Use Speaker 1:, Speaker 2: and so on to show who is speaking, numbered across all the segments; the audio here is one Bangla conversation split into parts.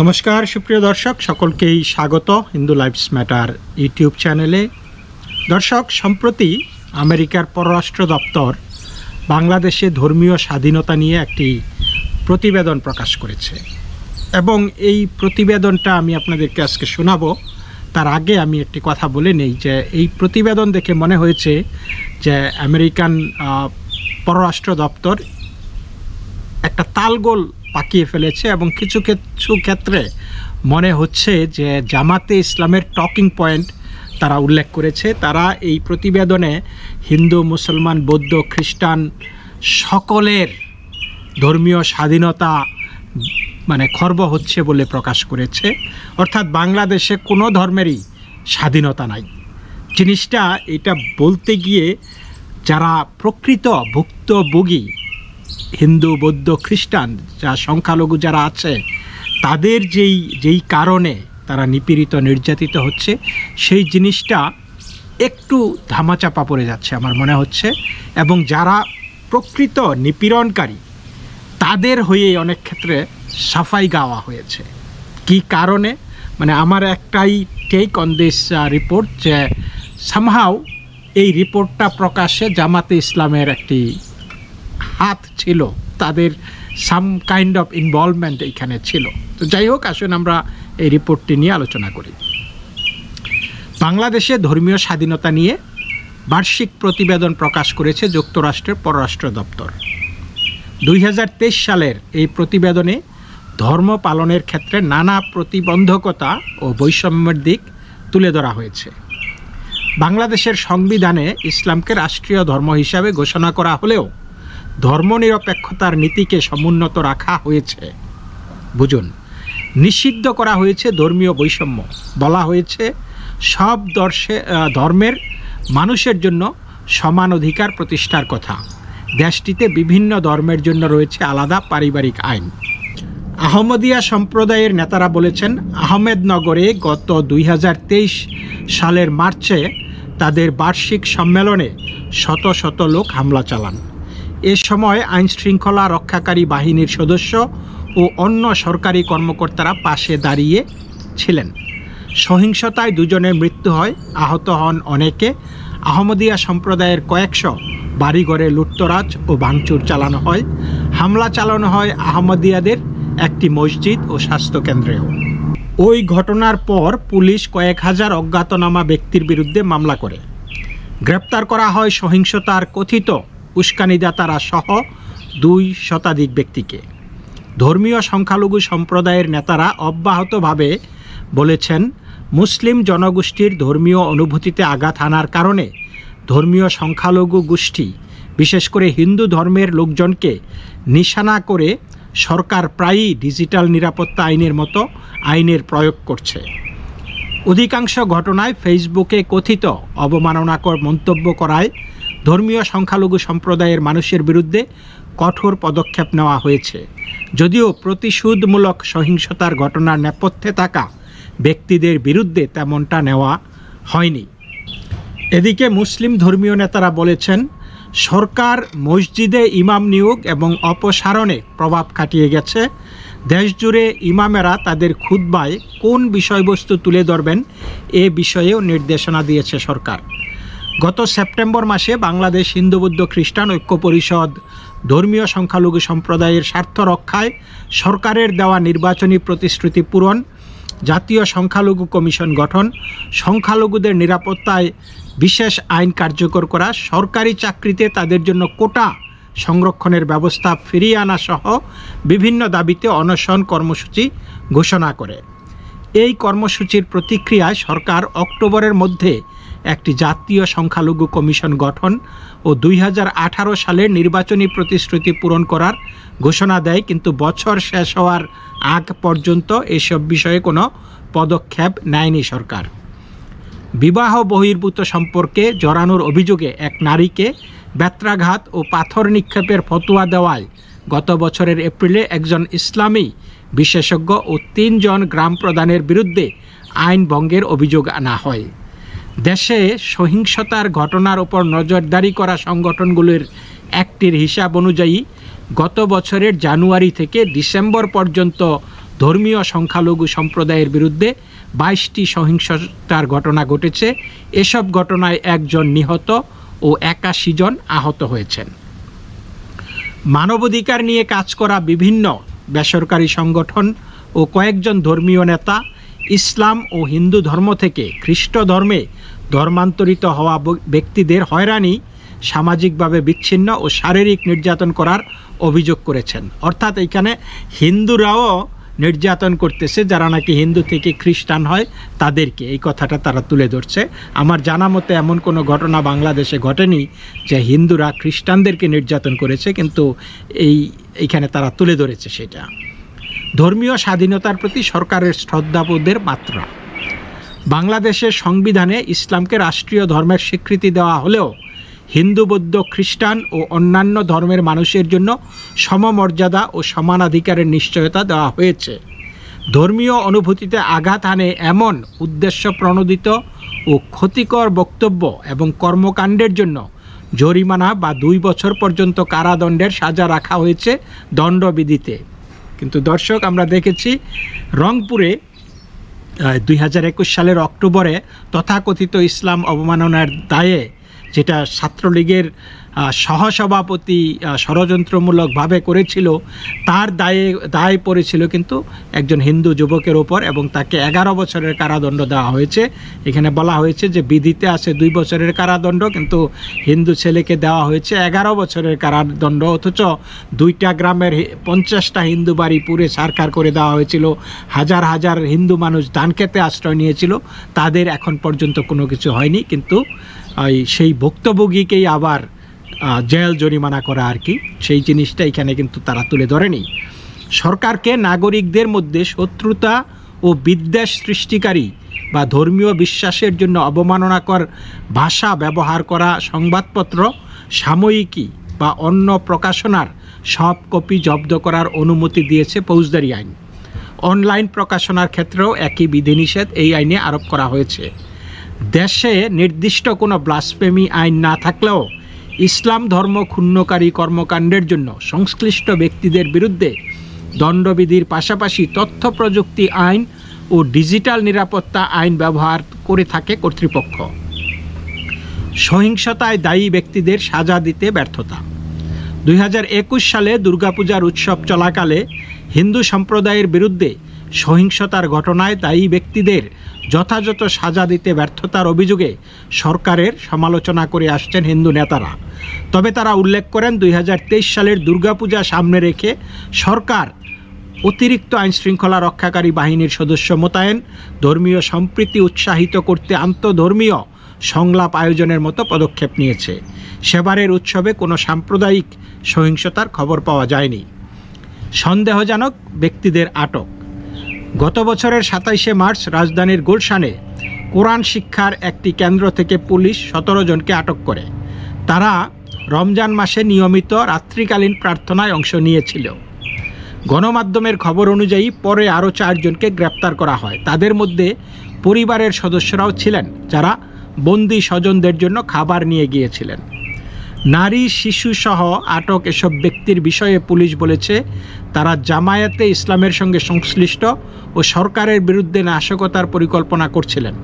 Speaker 1: নমস্কার, সুপ্রিয় দর্শক, সকলকেই স্বাগত হিন্দু লাইফস ম্যাটার ইউটিউব চ্যানেলে। দর্শক, সম্প্রতি আমেরিকার পররাষ্ট্র দপ্তর বাংলাদেশে ধর্মীয় স্বাধীনতা নিয়ে একটি প্রতিবেদন প্রকাশ করেছে। এবং এই প্রতিবেদনটা আমি আপনাদেরকে আজকে শোনাবো। তার আগে আমি একটি কথা বলে নেই যে, এই প্রতিবেদন দেখে মনে হয়েছে যে, আমেরিকান পররাষ্ট্র দপ্তর একটা তালগোল পাকিয়ে ফেলেছে এবং কিছু কিছু ক্ষেত্রে মনে হচ্ছে যে জামাতে ইসলামের টকিং পয়েন্ট তারা উল্লেখ করেছে। তারা এই প্রতিবেদনে হিন্দু, মুসলমান, বৌদ্ধ, খ্রিস্টান সকলের ধর্মীয় স্বাধীনতা মানে খর্ব হচ্ছে বলে প্রকাশ করেছে। অর্থাৎ বাংলাদেশে কোনো ধর্মেরই স্বাধীনতা নাই। জিনিসটা এটা বলতে গিয়ে যারা প্রকৃত ভুক্তভোগী হিন্দু, বৌদ্ধ, খ্রিস্টান যা সংখ্যালঘু যারা আছে, তাদের যেই যেই কারণে তারা নিপীড়িত, নির্যাতিত হচ্ছে, সেই জিনিসটা একটু ধামাচাপা পড়ে যাচ্ছে আমার মনে হচ্ছে। এবং যারা প্রকৃত নিপীড়নকারী, তাদের হয়ে অনেক ক্ষেত্রে সাফাই গাওয়া হয়েছে। কি কারণে? মানে আমার একটাই টেক অন দিস রিপোর্ট যে সামহাও এই রিপোর্টটা প্রকাশে জামাতে ইসলামের একটি হাত ছিল, তাদের সাম কাইন্ড অফ ইনভলভমেন্ট এখানে ছিল। তো যাই হোক, আসুন আমরা এই রিপোর্টটি নিয়ে আলোচনা করি। বাংলাদেশে ধর্মীয় স্বাধীনতা নিয়ে বার্ষিক প্রতিবেদন প্রকাশ করেছে যুক্তরাষ্ট্রের পররাষ্ট্র দপ্তর। দুই হাজার তেইশ সালের এই প্রতিবেদনে ধর্ম পালনের ক্ষেত্রে নানা প্রতিবন্ধকতা ও বৈষম্যের দিক তুলে ধরা হয়েছে। বাংলাদেশের সংবিধানে ইসলামকে রাষ্ট্রীয় ধর্ম হিসাবে ঘোষণা করা হলেও ধর্মনিরপেক্ষতার নীতিকে সমুন্নত রাখা হয়েছে। বুঝুন, নিষিদ্ধ করা হয়েছে ধর্মীয় বৈষম্য। বলা হয়েছে, সব দর্শে ধর্মের মানুষের জন্য সমান অধিকার প্রতিষ্ঠার কথা। দেশটিতে বিভিন্ন ধর্মের জন্য রয়েছে আলাদা পারিবারিক আইন। আহমদিয়া সম্প্রদায়ের নেতারা বলেছেন, আহমেদনগরে গত দুই হাজার তেইশ সালের মার্চে তাদের বার্ষিক সম্মেলনে শত শত লোক হামলা চালান। এ সময় আইন শৃঙ্খলা রক্ষাকারী বাহিনীর সদস্য ও অন্য সরকারি কর্মকর্তারা পাশে দাঁড়িয়ে ছিলেন। সহিংসতায় দুজনের মৃত্যু হয়, আহত হন অনেকে। আহমদিয়া সম্প্রদায়ের কয়েকশো বাড়িঘরে লুটতরাজ ও ভাঙচুর চালানো হয়। হামলা চালানো হয় আহমদিয়াদের একটি মসজিদ ও স্বাস্থ্যকেন্দ্রেও। ওই ঘটনার পর পুলিশ কয়েক হাজার অজ্ঞাতনামা ব্যক্তির বিরুদ্ধে মামলা করে। গ্রেপ্তার করা হয় সহিংসতার কথিত উস্কানিদাতারা সহ দুই শতাধিক ব্যক্তিকে। ধর্মীয় সংখ্যালঘু সম্প্রদায়ের নেতারা অব্যাহতভাবে বলেছেন, মুসলিম জনগোষ্ঠীর ধর্মীয় অনুভূতিতে আঘাত হানার কারণে ধর্মীয় সংখ্যালঘু গোষ্ঠী, বিশেষ করে হিন্দু ধর্মের লোকজনকে নিশানা করে সরকার প্রায়ই ডিজিটাল নিরাপত্তা আইনের মতো আইনের প্রয়োগ করছে। অধিকাংশ ঘটনায় ফেসবুকে কথিত অবমাননাকর মন্তব্য করায় ধর্মীয় সংখ্যালঘু সম্প্রদায়ের মানুষের বিরুদ্ধে কঠোর পদক্ষেপ নেওয়া হয়েছে। যদিও প্রতিশোধমূলক সহিংসতার ঘটনার নেপথ্যে থাকা ব্যক্তিদের বিরুদ্ধে তেমনটা নেওয়া হয়নি। এদিকে মুসলিম ধর্মীয় নেতারা বলেছেন, সরকার মসজিদে ইমাম নিয়োগ এবং অপসারণে প্রভাব খাটিয়ে গেছে। দেশজুড়ে ইমামেরা তাদের খুতবায় কোন বিষয়বস্তু তুলে ধরবেন এ বিষয়েও নির্দেশনা দিয়েছে সরকার। গত সেপ্টেম্বর মাসে বাংলাদেশ হিন্দু বৌদ্ধ খ্রিস্টান ঐক্য পরিষদ ধর্মীয় সংখ্যালঘু সম্প্রদায়ের স্বার্থ রক্ষায় সরকারের দেওয়া নির্বাচনী প্রতিশ্রুতি পূরণ, জাতীয় সংখ্যালঘু কমিশন গঠন, সংখ্যালঘুদের নিরাপত্তায় বিশেষ আইন কার্যকর করা, সরকারি চাকরিতে তাদের জন্য কোটা সংরক্ষণের ব্যবস্থা ফিরিয়ে আনা সহ বিভিন্ন দাবিতে অনশন কর্মসূচি ঘোষণা করে। এই কর্মসূচির প্রতিক্রিয়ায় সরকার অক্টোবরের মধ্যে একটি জাতীয় সংখ্যালঘু কমিশন গঠন ও দুই সালের নির্বাচনী প্রতিশ্রুতি পূরণ করার ঘোষণা দেয়, কিন্তু বছর শেষ হওয়ার আগ পর্যন্ত এসব বিষয়ে কোনো পদক্ষেপ নেয়নি সরকার। বিবাহ বহির্ভূত সম্পর্কে জড়ানোর অভিযোগে এক নারীকে বেত্রাঘাত ও পাথর নিক্ষেপের ফতোয়া দেওয়ায় গত বছরের এপ্রিলে একজন ইসলামী বিশেষজ্ঞ ও তিনজন গ্রাম প্রধানের বিরুদ্ধে আইন ভঙ্গের অভিযোগ আনা হয়। দেশে সহিংসতার ঘটনার উপর নজরদারি করা সংগঠনগুলির একটির হিসাব অনুযায়ী, গত বছরের জানুয়ারি থেকে ডিসেম্বর পর্যন্ত ধর্মীয় সংখ্যালঘু সম্প্রদায়ের বিরুদ্ধে বাইশটি সহিংসতার ঘটনা ঘটেছে। এসব ঘটনায় একজন নিহত ও একাশি জন আহত হয়েছেন। মানবাধিকার নিয়ে কাজ করা বিভিন্ন বেসরকারি সংগঠন ও কয়েকজন ধর্মীয় নেতা ইসলাম ও হিন্দু ধর্ম থেকে খ্রিস্ট ধর্মে ধর্মান্তরিত হওয়া ব্যক্তিদের হয়রানি সামাজিকভাবে বিচ্ছিন্ন ও শারীরিক নির্যাতন করার অভিযোগ করেছেন। অর্থাৎ এখানে হিন্দুরাও নির্যাতন করতেছে, যারা নাকি হিন্দু থেকে খ্রিস্টান হয় তাদেরকে। এই কথাটা তারা তুলে ধরছে। আমার জানা মতে এমন কোনো ঘটনা বাংলাদেশে ঘটেনি যে হিন্দুরা খ্রিস্টানদেরকে নির্যাতন করেছে, কিন্তু এই এইখানে তারা তুলে ধরেছে সেটা। ধর্মীয় স্বাধীনতার প্রতি সরকারের শ্রদ্ধাবোধের মাত্রা। বাংলাদেশের সংবিধানে ইসলামকে রাষ্ট্রীয় ধর্মের স্বীকৃতি দেওয়া হলেও হিন্দু, বৌদ্ধ, খ্রিস্টান ও অন্যান্য ধর্মের মানুষের জন্য সমমর্যাদা ও সমানাধিকারের নিশ্চয়তা দেওয়া হয়েছে। ধর্মীয় অনুভূতিতে আঘাত আনে এমন উদ্দেশ্য প্রণোদিত ও ক্ষতিকর বক্তব্য এবং কর্মকাণ্ডের জন্য জরিমানা বা দুই বছর পর্যন্ত কারাদণ্ডের সাজা রাখা হয়েছে দণ্ডবিধিতে। কিন্তু দর্শক, আমরা দেখেছি রংপুরে দুই হাজার একুশ সালের অক্টোবরে তথাকথিত ইসলাম অবমাননার দায়ে যেটা ছাত্রলীগের সহসভাপতি ষড়যন্ত্রমূলকভাবে করেছিল, তার দায়ে, দায় পড়েছিল কিন্তু একজন হিন্দু যুবকের ওপর এবং তাকে এগারো বছরের কারাদণ্ড দেওয়া হয়েছে। এখানে বলা হয়েছে যে বিধিতে আছে দুই বছরের কারাদণ্ড কিন্তু হিন্দু ছেলেকে দেওয়া হয়েছে এগারো বছরের কারাদণ্ড। অথচ দুইটা গ্রামের পঞ্চাশটা হিন্দু বাড়ি পুরে সারকার করে দেওয়া হয়েছিল। হাজার হাজার হিন্দু মানুষ ধান খেতে আশ্রয় নিয়েছিল। তাদের এখন পর্যন্ত কোনো কিছু হয়নি। কিন্তু সেই ভুক্তভোগীকেই আবার জেল জরিমানা করা আর কি, সেই জিনিসটা এখানে কিন্তু তারা তুলে ধরেনি। সরকারকে নাগরিকদের মধ্যে শত্রুতা ও বিদ্বেষ সৃষ্টিকারী বা ধর্মীয় বিশ্বাসের জন্য অবমাননাকর ভাষা ব্যবহার করা সংবাদপত্র সাময়িকী বা অন্য প্রকাশনার সব কপি জব্দ করার অনুমতি দিয়েছে ফৌজদারি আইন। অনলাইন প্রকাশনার ক্ষেত্রেও একই বিধিনিষেধ এই আইনে আরোপ করা হয়েছে। দেশে নির্দিষ্ট কোনো ব্লাসফেমি আইন না থাকলেও ইসলাম ধর্ম ক্ষুণ্ণকারী কর্মকাণ্ডের জন্য সংশ্লিষ্ট ব্যক্তিদের বিরুদ্ধে দণ্ডবিধির পাশাপাশি তথ্য প্রযুক্তি আইন ও ডিজিটাল নিরাপত্তা আইন ব্যবহার করে থাকে কর্তৃপক্ষ। সহিংসতায় দায়ী ব্যক্তিদের সাজা দিতে ব্যর্থতা। দুই হাজার একুশ সালে দুর্গাপূজার উৎসব চলাকালে হিন্দু সম্প্রদায়ের বিরুদ্ধে সহিংসতার ঘটনায় দায়ী ব্যক্তিদের যথাযথ সাজা দিতে ব্যর্থতার অভিযোগে সরকারের সমালোচনা করে আসছেন হিন্দু নেতারা। তবে তারা উল্লেখ করেন, দুই হাজার তেইশ সালের দুর্গাপূজা সামনে রেখে সরকার অতিরিক্ত আইন শৃঙ্খলা রক্ষাকারী বাহিনীর সদস্য মোতায়েন, ধর্মীয় সম্প্রীতি উৎসাহিত করতে আন্তধর্মীয় সংলাপ আয়োজনের মতো পদক্ষেপ নিয়েছে। সেবারের উৎসবে কোনো সাম্প্রদায়িক সহিংসতার খবর পাওয়া যায়নি। সন্দেহজনক ব্যক্তিদের আটক। গত বছরের সাতাইশে মার্চ রাজধানীর গুলশানে কোরআন শিক্ষার একটি কেন্দ্র থেকে পুলিশ সতেরো জনকে আটক করে। তারা রমজান মাসে নিয়মিত রাত্রিকালীন প্রার্থনায় অংশ নিয়েছিল। গণমাধ্যমের খবর অনুযায়ী পরে আরও চারজনকে গ্রেপ্তার করা হয়। তাদের মধ্যে পরিবারের সদস্যরাও ছিলেন, যারা বন্দি স্বজনদের জন্য খাবার নিয়ে গিয়েছিলেন। নারী শিশুসহ আটক এসব ব্যক্তির বিষয়ে পুলিশ বলেছে, তারা জামায়াতে ইসলামের সঙ্গে সংশ্লিষ্ট ও সরকারের বিরুদ্ধে নাশকতার পরিকল্পনা করছিলেন।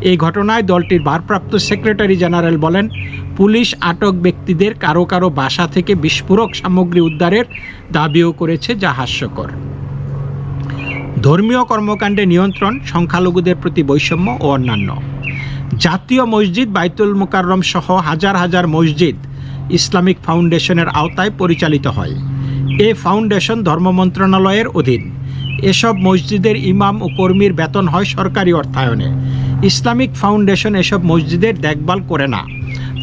Speaker 1: এই ঘটনায় দলটির ভারপ্রাপ্ত সেক্রেটারি জেনারেল বলেন, পুলিশ আটক ব্যক্তিদের কারও কারও বাসা থেকে বিস্ফোরক সামগ্রী উদ্ধারের দাবিও করেছে, যা হাস্যকর। ধর্মীয় কর্মকাণ্ডে নিয়ন্ত্রণ, সংখ্যালঘুদের প্রতি বৈষম্য ও অন্যান্য। জাতীয় মসজিদ বাইতুল মোকাররম সহ হাজার হাজার মসজিদ ইসলামিক ফাউন্ডেশনের আওতায় পরিচালিত হয়। এ ফাউন্ডেশন ধর্ম মন্ত্রণালয়ের অধীন। এসব মসজিদের ইমাম ও কর্মীর বেতন হয় সরকারি অর্থায়নে। ইসলামিক ফাউন্ডেশন এসব মসজিদের দেখভাল করে না,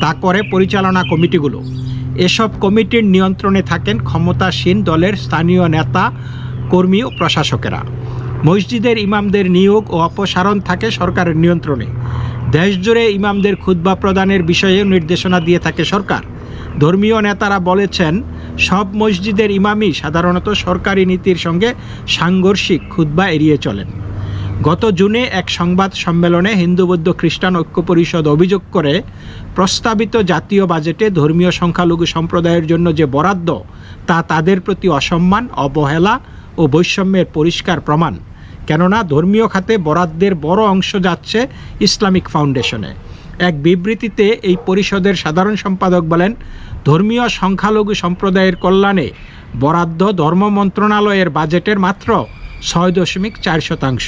Speaker 1: তা করে পরিচালনা কমিটিগুলো। এসব কমিটির নিয়ন্ত্রণে থাকেন ক্ষমতাসীন দলের স্থানীয় নেতা, কর্মী ও প্রশাসকেরা। মসজিদের ইমামদের নিয়োগ ও অপসারণ থাকে সরকারের নিয়ন্ত্রণে। দেশজুড়ে ইমামদের ক্ষুদ্বা প্রদানের বিষয়ে নির্দেশনা দিয়ে থাকে সরকার। ধর্মীয় নেতারা বলেছেন, সব মসজিদের ইমামই সাধারণত সরকারি নীতির সঙ্গে সাংঘর্ষিক খুতবা এড়িয়ে চলেন। গত জুনে এক সংবাদ সম্মেলনে হিন্দু বৌদ্ধ খ্রিস্টান ঐক্য পরিষদ অভিযোগ করে, প্রস্তাবিত জাতীয় বাজেটে ধর্মীয় সংখ্যালঘু সম্প্রদায়ের জন্য যে বরাদ্দ, তা তাদের প্রতি অসম্মান, অবহেলা ও বৈষম্যের পরিষ্কার প্রমাণ। কেননা ধর্মীয় খাতে বরাদ্দের বড় অংশ যাচ্ছে ইসলামিক ফাউন্ডেশনে। এক বিবৃতিতে এই পরিষদের সাধারণ সম্পাদক বলেন, ধর্মীয় সংখ্যালঘু সম্প্রদায়ের কল্যাণে বরাদ্দ ধর্ম মন্ত্রণালয়ের বাজেটের মাত্র ছয় দশমিক চার শতাংশ।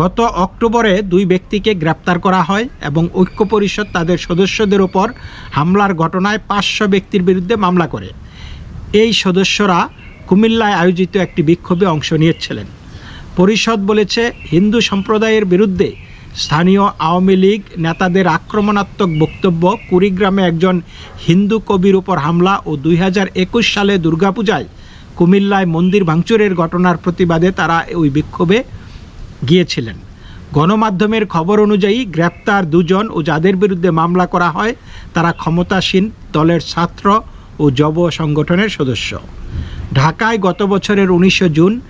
Speaker 1: গত অক্টোবরে দুই ব্যক্তিকে গ্রেপ্তার করা হয় এবং ঐক্য পরিষদ তাদের সদস্যদের ওপর হামলার ঘটনায় পাঁচশো ব্যক্তির বিরুদ্ধে মামলা করে। এই সদস্যরা কুমিল্লায় আয়োজিত একটি বিক্ষোভে অংশ নিয়েছিলেন। পরিষদ বলেছে, হিন্দু সম্প্রদায়ের বিরুদ্ধে স্থানীয় আওয়ামী লীগ নেতাদের আক্রমণাত্মক বক্তব্য কুড়িগ্রামে একজন হিন্দু কবির উপর হামলা ও দুই হাজার একুশ সালে দুর্গাপূজায় কুমিল্লায় মন্দির ভাঙচুরের ঘটনার প্রতিবাদে তারা ওই বিক্ষোভে গিয়েছিলেন। গণমাধ্যমের খবর অনুযায়ী গ্রেপ্তার দুজন ও যাদের বিরুদ্ধে মামলা করা হয়, তারা ক্ষমতাসীন দলের ছাত্র ও যব সংগঠনের সদস্য। ঢাকায় গত বছরের উনিশে জুন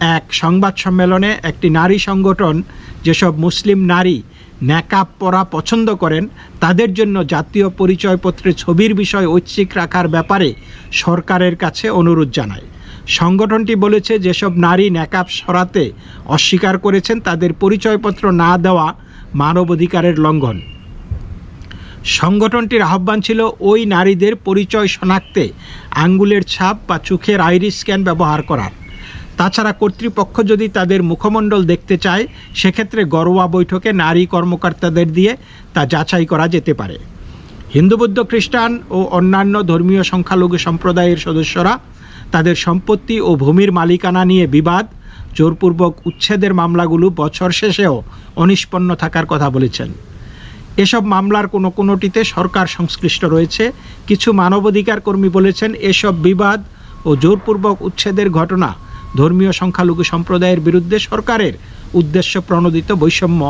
Speaker 1: এক সংবাদ সম্মেলনে একটি নারী সংগঠন যেসব মুসলিম নারী ন্যাকাব পরা পছন্দ করেন, তাদের জন্য জাতীয় পরিচয়পত্রে ছবির বিষয় ঐচ্ছিক রাখার ব্যাপারে সরকারের কাছে অনুরোধ জানায়। সংগঠনটি বলেছে, যেসব নারী ন্যাকাব সরাতে অস্বীকার করেছেন, তাদের পরিচয়পত্র না দেওয়া মানবাধিকারের লঙ্ঘন। সংগঠনটির আহ্বান ছিল, ওই নারীদের পরিচয় শনাক্তে আঙ্গুলের ছাপ বা চোখের আইরিস স্ক্যান ব্যবহার করার। তাছাড়া কর্তৃপক্ষ যদি তাদের মুখমণ্ডল দেখতে চায়, সেক্ষেত্রে গরোয়া বৈঠকে নারী কর্মকর্তাদের দিয়ে তা যাচাই করা যেতে পারে। হিন্দু, বৌদ্ধ, খ্রিস্টান ও অন্যান্য ধর্মীয় সংখ্যালঘু সম্প্রদায়ের সদস্যরা তাদের সম্পত্তি ও ভূমির মালিকানা নিয়ে বিবাদ, জোরপূর্বক উচ্ছেদের মামলাগুলো বছর শেষেও অনিষ্পন্ন থাকার কথা বলেছেন। এসব মামলার কোনো কোনোটিতে সরকার সংশ্লিষ্ট রয়েছে, কিছু মানবাধিকার কর্মী বলেছেন এসব বিবাদ ও জোরপূর্বক উচ্ছেদের ঘটনা ধর্মীয় সংখ্যালঘু সম্প্রদায়ের বিরুদ্ধে সরকারের উদ্দেশ্য প্রণোদিত বৈষম্য,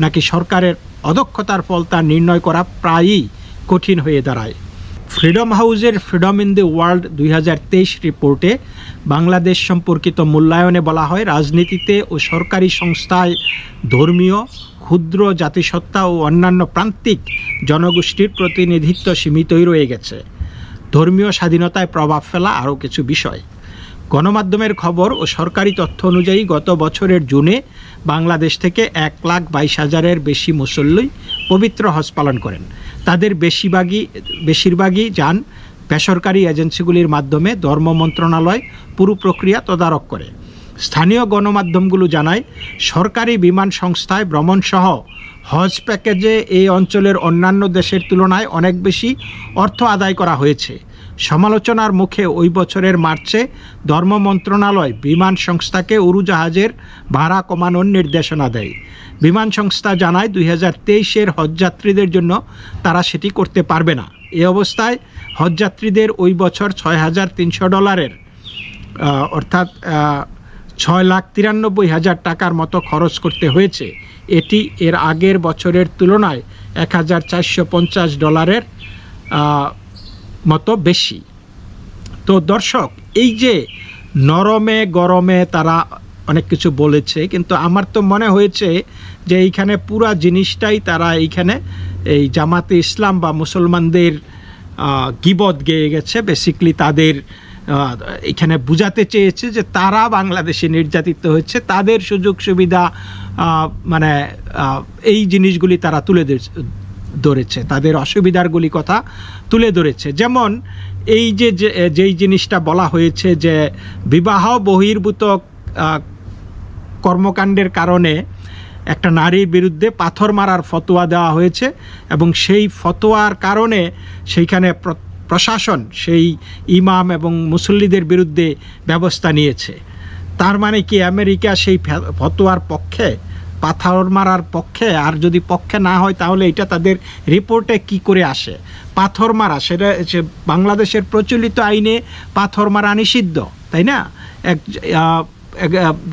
Speaker 1: নাকি সরকারের অদক্ষতার ফল তা নির্ণয় করা প্রায়ই কঠিন হয়ে দাঁড়ায়। ফ্রিডম হাউজের ফ্রিডম ইন দি ওয়ার্ল্ড দুই হাজার তেইশ রিপোর্টে বাংলাদেশ সম্পর্কিত মূল্যায়নে বলা হয়, রাজনীতিতে ও সরকারি সংস্থায় ধর্মীয়, ক্ষুদ্র জাতিসত্তা ও অন্যান্য প্রান্তিক জনগোষ্ঠীর প্রতিনিধিত্ব সীমিতই রয়ে গেছে। ধর্মীয় স্বাধীনতায় প্রভাব ফেলা আরও কিছু বিষয়। গণমাধ্যমের খবর ও সরকারি তথ্য অনুযায়ী গত বছরের জুনে বাংলাদেশ থেকে এক লাখ বাইশ হাজারের বেশি মুসল্লি পবিত্র হজ পালন করেন। তাদের বেশিরভাগই বেশিরভাগই যান বেসরকারি এজেন্সিগুলির মাধ্যমে ধর্ম মন্ত্রণালয় পুরো প্রক্রিয়া তদারক করে। স্থানীয় গণমাধ্যমগুলো জানায়, সরকারি বিমান সংস্থায় ভ্রমণসহ হজ প্যাকেজে এই অঞ্চলের অন্যান্য দেশের তুলনায় অনেক বেশি অর্থ আদায় করা হয়েছে। সমালোচনার মুখে ওই বছরের মার্চে ধর্ম মন্ত্রণালয় বিমান সংস্থাকে উড়োজাহাজের ভাড়া কমানোর নির্দেশনা দেয়। বিমান সংস্থা জানায়, দুই হাজার তেইশের হজযাত্রীদের জন্য তারা সেটি করতে পারবে না। এ অবস্থায় হজযাত্রীদের ওই বছর ছয় হাজার তিনশো ডলারের অর্থাৎ ছয় লাখ তিরানব্বই হাজার টাকার মতো খরচ করতে হয়েছে। এটি এর আগের বছরের তুলনায় এক হাজার চারশো পঞ্চাশ ডলারের মতো বেশি। তো দর্শক, এই যে নরমে, গরমে তারা অনেক কিছু বলেছে, কিন্তু আমার তো মনে হয়েছে যে এইখানে পুরা জিনিসটাই তারা এইখানে এই জামাতে ইসলাম বা মুসলমানদের গিবদ গেয়ে গেছে। বেসিকলি তাদের এখানে বুঝাতে চেয়েছে যে তারা বাংলাদেশে নির্যাতিত হচ্ছে তাদের সুযোগ সুবিধা মানে এই জিনিসগুলি তারা তুলে ধরেছে, তাদের অসুবিধারগুলি কথা তুলে ধরেছে। যেমন এই যে যেই জিনিসটা বলা হয়েছে যে, বিবাহ বহির্ভূত কর্মকাণ্ডের কারণে একটা নারীর বিরুদ্ধে পাথর মারার ফতোয়া দেওয়া হয়েছে এবং সেই ফতোয়ার কারণে সেইখানে প্রশাসন সেই ইমাম এবং মুসল্লিদের বিরুদ্ধে ব্যবস্থা নিয়েছে। তার মানে কি আমেরিকা সেই ফতোয়ার পক্ষে পাথর মারার পক্ষে, আর যদি পক্ষে না হয়, তাহলে এটা তাদের রিপোর্টে কি করে আসে? পাথর মারা, সেটা বাংলাদেশের প্রচলিত আইনে পাথর মারা নিষিদ্ধ, তাই না? এক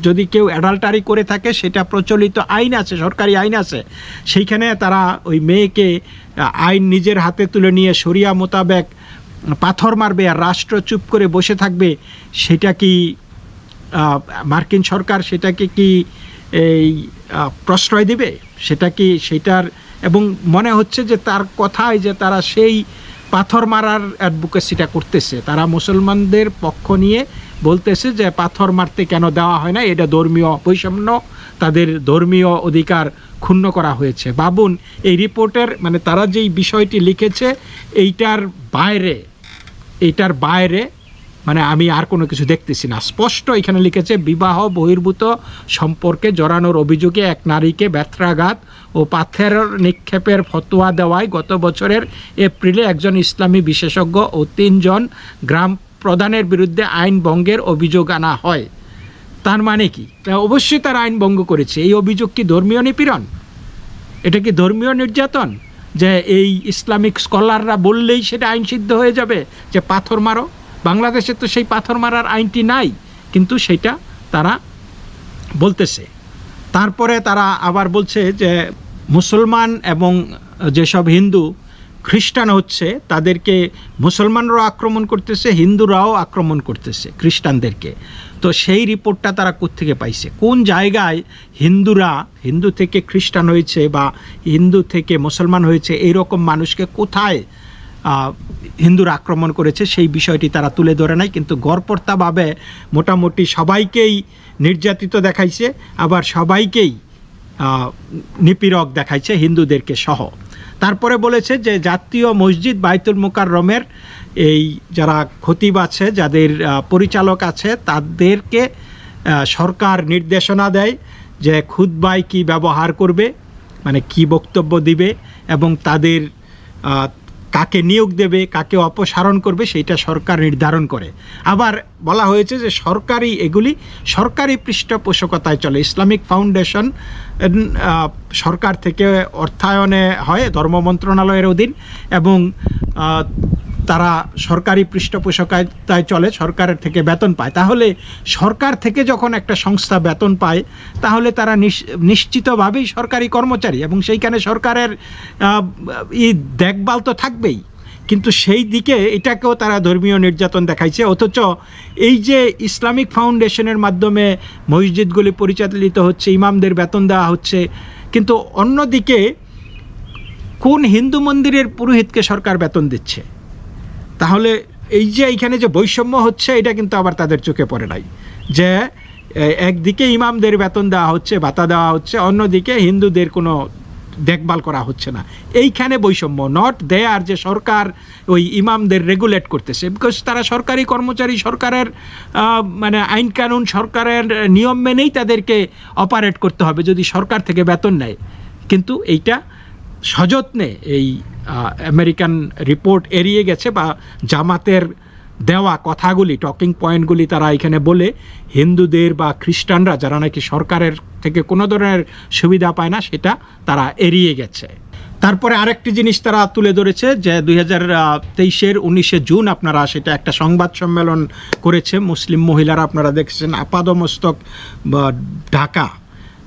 Speaker 1: যদি কেউ অ্যাডাল্টারি করে থাকে, সেটা প্রচলিত আইন আছে, সরকারি আইন আছে, সেইখানে তারা ওই মেয়েকে আইন নিজের হাতে তুলে নিয়ে সরিয়া মোতাবেক পাথর মারবে আর রাষ্ট্র চুপ করে বসে থাকবে, সেটা কি মার্কিন সরকার সেটাকে কি এই প্রশ্রয় দিবে? সেটা কি সেটার এবং মনে হচ্ছে যে তার কথায় যে তারা সেই পাথর মারার অ্যাডভোকেসিটা করতেছে। তারা মুসলমানদের পক্ষ নিয়ে বলতেছে যে পাথর মারতে কেন দেওয়া হয় না এটা ধর্মীয় বৈষম্য। তাদের ধর্মীয় অধিকার ক্ষুণ্ণ করা হয়েছে। বাবুন, এই রিপোর্টের মানে তারা যেই বিষয়টি লিখেছে, এইটার বাইরে এইটার বাইরে মানে আমি আর কোনো কিছু দেখতেছি না। স্পষ্ট এখানে লিখেছে, বিবাহ বহির্ভূত সম্পর্কে জড়ানোর অভিযোগে এক নারীকে ব্যত্রাঘাত ও পাথর নিক্ষেপের ফতোয়া দেওয়ায় গত বছরের এপ্রিলে একজন ইসলামী বিশেষজ্ঞ ও তিনজন গ্রাম প্রধানের বিরুদ্ধে আইন ভঙ্গের অভিযোগ আনা হয়। তার মানে কি? অবশ্যই তার আইন ভঙ্গ করেছে। এই অভিযোগ কি ধর্মীয় নিপীড়ন? এটা কি ধর্মীয় নির্যাতন? যে এই ইসলামিক স্কলাররা বললেই সেটা আইন সিদ্ধ হয়ে যাবে? যে পাথর মারো? বাংলাদেশে তো সেই পাথর মারার আইনটি নাই, কিন্তু সেটা তারা বলতেছে। তারপরে তারা আবার বলছে যে মুসলমান এবং যেসব হিন্দু খ্রিস্টান হচ্ছে, তাদেরকে মুসলমানরাও আক্রমণ করতেছে, হিন্দুরাও আক্রমণ করতেছে খ্রিস্টানদেরকে। তো সেই রিপোর্টটা তারা কোত্থেকে পাইছে? কোন জায়গায় হিন্দুরা, হিন্দু থেকে খ্রিস্টান হয়েছে বা হিন্দু থেকে মুসলমান হয়েছে, এইরকম মানুষকে কোথায় হিন্দুরা আক্রমণ করেছে, সেই বিষয়টি তারা তুলে ধরে নাই, কিন্তু গড়পর্তাভাবে মোটামুটি সবাইকেই নির্যাতিত দেখাইছে, আবার সবাইকেই নিপীড়ক দেখাইছে, হিন্দুদেরকে সহ। তারপরে বলেছে যে জাতীয় মসজিদ বাইতুল মোকাররমের এই যারা খতিব আছে, যাদের পরিচালক আছে, তাদেরকে সরকার নির্দেশনা দেয় যে খুদ্বায় কি ব্যবহার করবে মানে কি বক্তব্য দিবে এবং তাদের কাকে নিয়োগ দেবে, কাকে অপসারণ করবে, সেইটা সরকার নির্ধারণ করে। আবার বলা হয়েছে যে সরকারি এগুলি সরকারি পৃষ্ঠপোষকতায় চলে। ইসলামিক ফাউন্ডেশন সরকার থেকে অর্থায়নে হয়, ধর্ম মন্ত্রণালয়ের অধীন এবং তারা সরকারি পৃষ্ঠপোষকতায় চলে, সরকারের থেকে বেতন পায়। তাহলে সরকার থেকে যখন একটা সংস্থা বেতন পায়, তাহলে তারা নিশ- নিশ্চিতভাবেই সরকারি কর্মচারী এবং সেইখানে সরকারের ই দেখভাল তো থাকবেই। কিন্তু সেই দিকে এটাকেও তারা ধর্মীয় নির্যাতন দেখাইছে। অথচ এই যে ইসলামিক ফাউন্ডেশনের মাধ্যমে মসজিদগুলি পরিচালিত হচ্ছে, ইমামদের বেতন দেওয়া হচ্ছে, কিন্তু অন্যদিকে কোন হিন্দু মন্দিরের পুরোহিতকে সরকার বেতন দিচ্ছে? তাহলে এই যে এইখানে যে বৈষম্য হচ্ছে, এটা কিন্তু আবার তাদের চোখে পড়ে নাই। যে একদিকে ইমামদের বেতন দেওয়া হচ্ছে, ভাতা দেওয়া হচ্ছে, অন্যদিকে হিন্দুদের কোনো দেখভাল করা হচ্ছে না। এইখানে বৈষম্য। নট দেয়ার যে সরকার ওই ইমামদের রেগুলেট করতেছে। বিকজ তারা সরকারি কর্মচারী, সরকারের মানে আইন কানুন, সরকারের নিয়ম মেনেই তাদেরকে অপারেট করতে হবে যদি সরকার থেকে বেতন নেয়। কিন্তু এইটা সযত্নে এই আমেরিকান রিপোর্ট এড়িয়ে গেছে বা জামাতের দেওয়া কথাগুলি টকিং পয়েন্টগুলি তারা এখানে বলে হিন্দুদের বা খ্রিস্টানরা যারা নাকি সরকারের থেকে কোনো ধরনের সুবিধা পায় না, সেটা তারা এড়িয়ে গেছে। তারপরে আরেকটি জিনিস তারা তুলে ধরেছে যে দুই হাজার তেইশের উনিশে জুন আপনারা সেটা একটা সংবাদ সম্মেলন করেছে, মুসলিম মহিলারা আপনারা দেখছেন, আপাদমস্তক ঢাকা।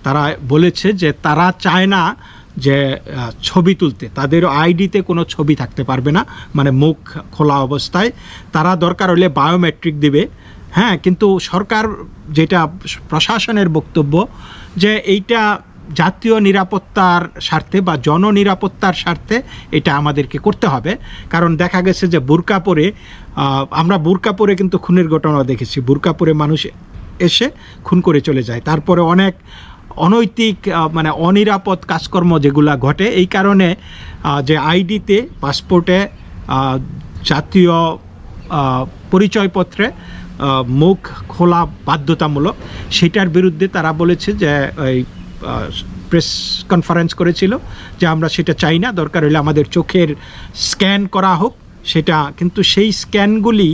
Speaker 1: তারা বলেছে যে তারা চায় না যে ছবি তুলতে তাদের আইডিতে কোনো ছবি থাকতে পারবে না মানে মুখ খোলা অবস্থায়। তারা দরকার হলে বায়োমেট্রিক দিবে হ্যাঁ কিন্তু সরকার যেটা প্রশাসনের বক্তব্য যে, এইটা জাতীয় নিরাপত্তার স্বার্থে বা জননিরাপত্তার স্বার্থে এটা আমাদেরকে করতে হবে। কারণ দেখা গেছে যে বুরকা পরে আমরা বুরকা পরে কিন্তু খুনের ঘটনা দেখেছি। বুরকা পরে মানুষ এসে খুন করে চলে যায়। তারপরে অনেক অনৈতিক মানে অনিরাপদ কাজকর্ম যেগুলা ঘটে, এই কারণে যে আইডিতে, পাসপোর্টে জাতীয় পরিচয়পত্রে মুখ খোলা বাধ্যতামূলক, সেটার বিরুদ্ধে তারা বলেছে যে, এই প্রেস কনফারেন্স করেছিল যে আমরা সেটা চাই না, দরকার হলে আমাদের চোখের স্ক্যান করা হোক, সেটা, কিন্তু সেই স্ক্যানগুলি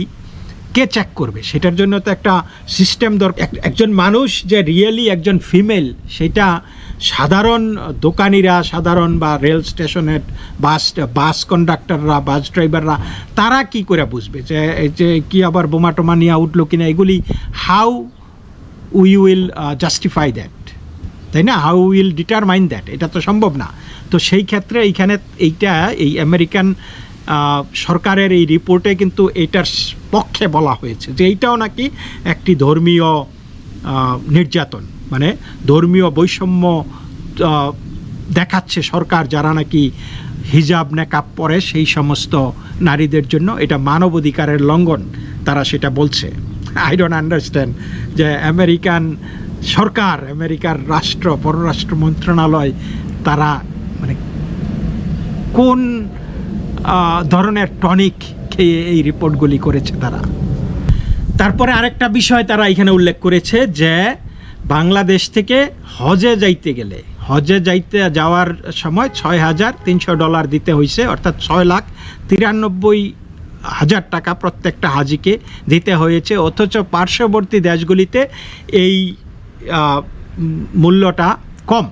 Speaker 1: কে চেক করবে? সেটার জন্য তো একটা সিস্টেম দরকার। এক- একজন মানুষ যে রিয়েলি একজন ফিমেল সেটা সাধারণ দোকানিরা, সাধারণ বা রেল স্টেশনের বাস বাস কন্ডাক্টররা বাস ড্রাইভাররা তারা কি করে বুঝবে যে, এই যে কি আবার বোমা টোমা নিয়ে উঠল কিনা? এগুলি how we will justify that তাই না? হাউ উইল ডিটারমাইন দ্যাট এটা তো সম্ভব না। তো সেই ক্ষেত্রে এইখানে এইটা, এই আমেরিকান সরকারের এই রিপোর্টে কিন্তু এইটার স- পক্ষে বলা হয়েছে যে এইটাও নাকি একটি ধর্মীয় নির্যাতন। মানে ধর্মীয় বৈষম্য দেখাচ্ছে সরকার যারা নাকি হিজাব নেকাপ পরে সেই সমস্ত নারীদের জন্য এটা মানবাধিকারের লঙ্ঘন, তারা সেটা বলছে। আই ডোন্ট আন্ডারস্ট্যান্ড যে আমেরিকান সরকার, আমেরিকার রাষ্ট্র, পররাষ্ট্র মন্ত্রণালয়, তারা মানে কোন ধরনের টনিক খেয়ে এই রিপোর্টগুলি করেছে তারা। তারপরে আরেকটা বিষয় তারা এখানে উল্লেখ করেছে যে, বাংলাদেশ থেকে হজে যাইতে গেলে, হজে যাইতে যাওয়ার সময় ছয় হাজার তিনশো ডলার দিতে হয়েছে অর্থাৎ ছয় লাখ তিরানব্বই হাজার টাকা প্রত্যেকটা হাজিকে দিতে হয়েছে, অথচ পার্শ্ববর্তী দেশগুলিতে এই মূল্যটা কম।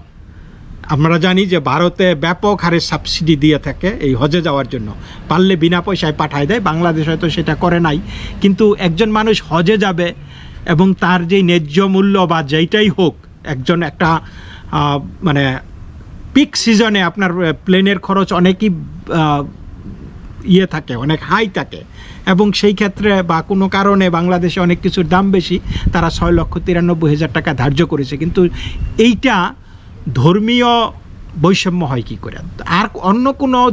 Speaker 1: আমরা জানি যে ভারতে ব্যাপক হারে সাবসিডি দিয়ে থাকে এই হজে যাওয়ার জন্য। পারলে বিনা পয়সায় পাঠায় দেয়, বাংলাদেশ হয়তো সেটা করে নাই। কিন্তু একজন মানুষ হজে যাবে এবং তার যেই ন্যায্য মূল্য বা যেইটাই হোক, একজন একটা মানে পিক সিজনে আপনার প্লেনের খরচ অনেকই ইয়ে থাকে, অনেক হাই থাকে। এবং সেই ক্ষেত্রে বা কোনো কারণে বাংলাদেশে অনেক কিছুর দাম বেশি, তারা ছয় লক্ষ তিরানব্বই হাজার টাকা ধার্য করেছে। কিন্তু এইটা ধর্মীয় বৈষম্য হয় কি করে? আর অন্য কোনো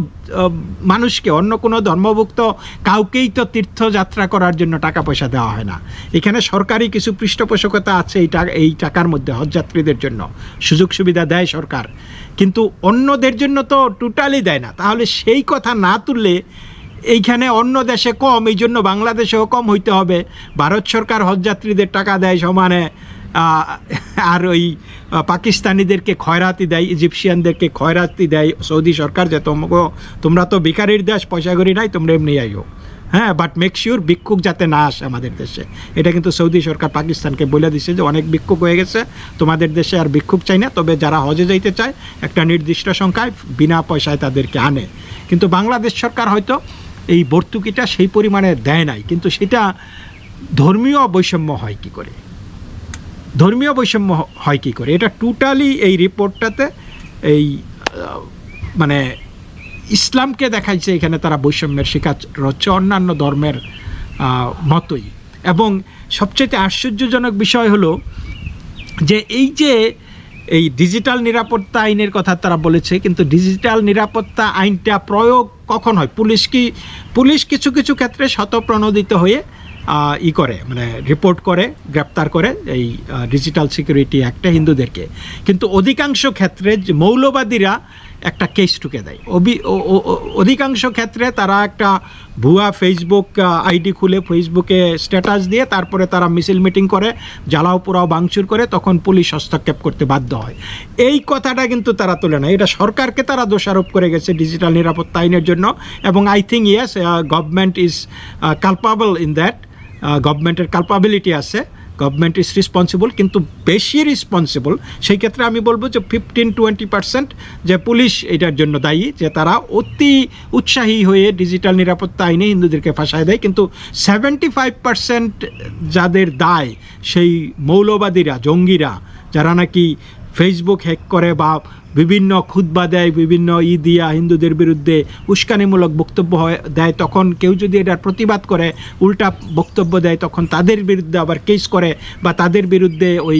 Speaker 1: মানুষকে, অন্য কোনো ধর্মভুক্ত কাউকেই তো তীর্থযাত্রা করার জন্য টাকা পয়সা দেওয়া হয় না। এখানে সরকারি কিছু পৃষ্ঠপোষকতা আছে এই টাকা, এই টাকার মধ্যে, হজযাত্রীদের জন্য। সুযোগ সুবিধা দেয় সরকার। কিন্তু অন্যদের জন্য তো টোটালি দেয় না। তাহলে সেই কথা না তুললে এইখানে অন্য দেশে কম এই জন্য বাংলাদেশেও কম হইতে হবে। ভারত সরকার হজযাত্রীদের টাকা দেয় সমানে। আর ওই পাকিস্তানিদেরকে খয়রাতি দেয়, ইজিপশিয়ানদেরকে খয়রাতি দেয়, সৌদি সরকার যে তোমাকে, তোমরা তো ভিখারির দেশ, পয়সা করি নাই, তোমরা এমনি আইও। হ্যাঁ বাট মেক শিওর ভিক্ষুক যাতে না আসে আমাদের দেশে। এটা কিন্তু সৌদি সরকার পাকিস্তানকে বলে দিছে যে অনেক ভিক্ষুক হয়ে গেছে, তোমাদের দেশে আর ভিক্ষুক চাই না, তবে যারা হজে যাইতে চায়, একটা নির্দিষ্ট সংখ্যায় বিনা পয়সায় তাদেরকে আনে। কিন্তু বাংলাদেশ সরকার হয়তো এই ভর্তুকিটা সেই পরিমাণে দেয় নাই, কিন্তু সেটা ধর্মীয় বৈষম্য হয় কি করে? ধর্মীয় বৈষম্য হয় কি করে? এটা টোটালি এই রিপোর্টটাতে এই মানে ইসলামকে দেখাইছে এখানে তারা বৈষম্যের শিকার হচ্ছে অন্যান্য ধর্মের মতোই। এবং সবচেয়ে আশ্চর্যজনক বিষয় হলো যে এই যে এই ডিজিটাল নিরাপত্তা আইনের কথা তারা বলেছে, কিন্তু ডিজিটাল নিরাপত্তা আইনটা প্রয়োগ কখন হয়? পুলিশ কি, পুলিশ কিছু কিছু ক্ষেত্রে শতপ্রণোদিত হয়ে ই করে মানে রিপোর্ট করে, গ্রেপ্তার করে এই ডিজিটাল সিকিউরিটি অ্যাক্টে হিন্দুদেরকে। কিন্তু অধিকাংশ ক্ষেত্রে মৌলবাদীরা একটা কেস টুকে দেয়। অবি- অধিকাংশ ক্ষেত্রে তারা একটা ভুয়া ফেসবুক আইডি খুলে ফেসবুকে স্ট্যাটাস দিয়ে তারপরে তারা মিছিল মিটিং করে, জ্বালাও পোড়াও ভাঙচুর করে, তখন পুলিশ হস্তক্ষেপ করতে বাধ্য হয়। এই কথাটা কিন্তু তারা তোলে না। এটা সরকারকে তারা দোষারোপ করে গেছে ডিজিটাল নিরাপত্তা আইনের জন্য। এবং I think yes government is culpable in that গভর্নমেন্টের কালপাবিলিটি আছে গভর্নমেন্ট ইজ রেসপন্সিবল কিন্তু বেশি রেসপন্সিবল সেই ক্ষেত্রে আমি বলব যে ফিফটিন টোয়েন্টি পার্সেন্ট যে পুলিশ এটার জন্য দায়ী, যে তারা অতি উৎসাহী হয়ে ডিজিটাল নিরাপত্তা আইনে হিন্দুদেরকে ফাঁসায় দেয়, কিন্তু সেভেন্টি ফাইভ পার্সেন্ট যাদের দায়, সেই মৌলবাদীরা, জঙ্গিরা, যারা নাকি ফেসবুক হ্যাক করে বা বিভিন্ন খুদ্া দেয়, বিভিন্ন ই দিয়া হিন্দুদের বিরুদ্ধে উস্কানিমূলক বক্তব্য হয়, দেয়। তখন কেউ যদি এটার প্রতিবাদ করে, উল্টা বক্তব্য দেয়, তখন তাদের বিরুদ্ধে আবার কেস করে বা তাদের বিরুদ্ধে ওই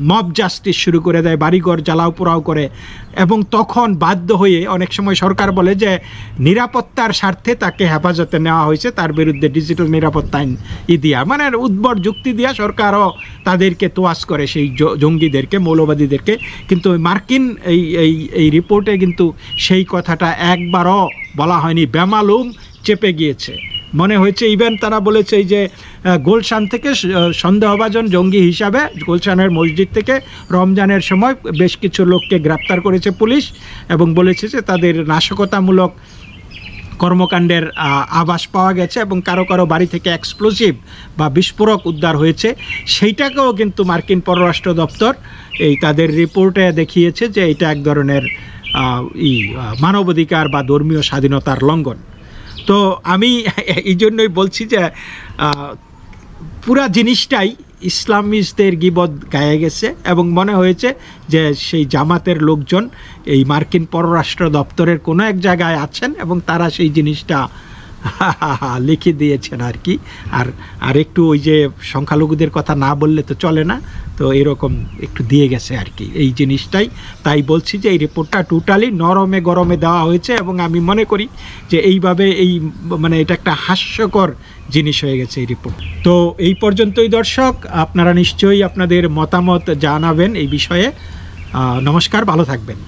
Speaker 1: মব জাস্টিস শুরু করে দেয়, বাড়িঘর জ্বালাও পোড়াও করে। এবং তখন বাধ্য হয়ে অনেক সময় সরকার বলে যে, নিরাপত্তার স্বার্থে তাকে হেফাজতে নেওয়া হয়েছে, তার বিরুদ্ধে ডিজিটাল নিরাপত্তা আইন ই দিয়া। মানে উদ্ভট যুক্তি দিয়া সরকারও তাদেরকে তোয়াজ করে, সেই জঙ্গিদেরকে, মৌলবাদীদেরকে। কিন্তু মার্কিন এই এই এই রিপোর্টে কিন্তু সেই কথাটা একবারও বলা হয়নি। বেমালুম চেপে গিয়েছে। মনে হয়েছে। ইভেন তারা বলেছে এই যে গোলশান থেকে সন্দেহভাজন জঙ্গি হিসাবে গুলশানের মসজিদ থেকে রমজানের সময় বেশ কিছু লোককে গ্রেপ্তার করেছে পুলিশ এবং বলেছে যে তাদের নাশকতামূলক কর্মকাণ্ডের আভাস পাওয়া গেছে এবং কারও কারও বাড়ি থেকে এক্সপ্লোসিভ বা বিস্ফোরক উদ্ধার হয়েছে। সেইটাকেও কিন্তু মার্কিন পররাষ্ট্র দপ্তর এই তাদের রিপোর্টে দেখিয়েছে যে এটা এক ধরনের ই মানবাধিকার বা ধর্মীয় স্বাধীনতার লঙ্ঘন। তো আমি এই জন্যই বলছি যে পুরা জিনিসটাই ইসলামিস্টদের গিবদ গায়ে গেছে এবং মনে হয়েছে যে সেই জামাতের লোকজন এই মার্কিন পররাষ্ট্র দপ্তরের কোনো এক জায়গায় আছেন এবং তারা সেই জিনিসটা লিখে দিয়েছেন আর কি। আর আর একটু ওই যে সংখ্যালঘুদের কথা না বললে তো চলে না। তো এরকম একটু দিয়ে গেছে আর কি এই জিনিসটাই। তাই বলছি যে এই রিপোর্টটা টোটালি নরমে গরমে দেওয়া হয়েছে এবং আমি মনে করি যে এইভাবে এই মানে এটা একটা হাস্যকর জিনিস হয়ে গেছে এই রিপোর্ট তো এই পর্যন্তই দর্শক, আপনারা নিশ্চয়ই আপনাদের মতামত জানাবেন এই বিষয়ে। নমস্কার, ভালো থাকবেন।